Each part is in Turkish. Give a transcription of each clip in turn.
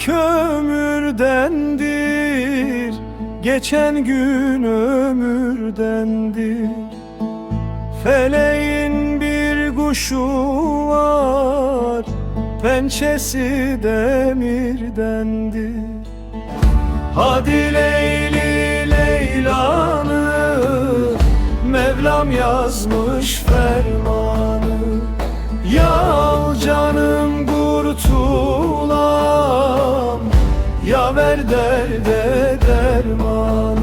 kömürdendir Geçen gün ömürdendir. Feleğin bir kuşu var Pençesi demirdendir. Hadi Leyli Leyla'nı Mevlam yazmış fermanı. Ver derde dermanı.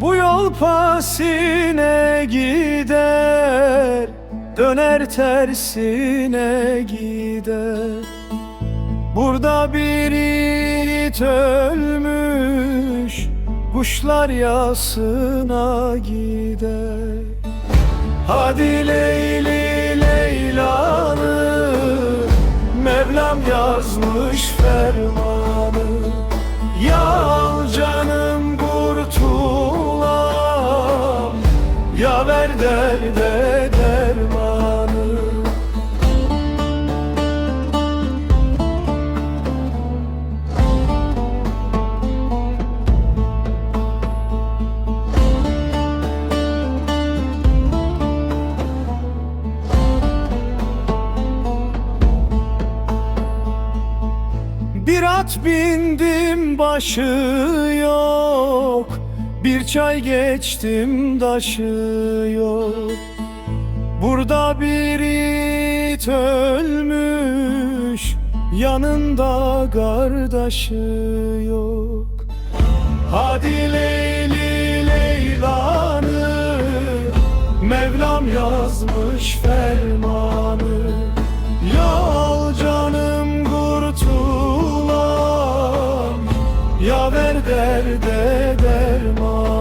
Bu yol pasine gider Döner tersine gider. Burada bir it ölmüş Kuşlar yasına gider. Hadi Leyli Leyla'nı Mevlam yazmış fermanı Bir at bindim başı yok. Bir çay geçtim taşı yok. Burada bir it ölmüş Yanında kardeşi yok. Hadi Yaver derde derman.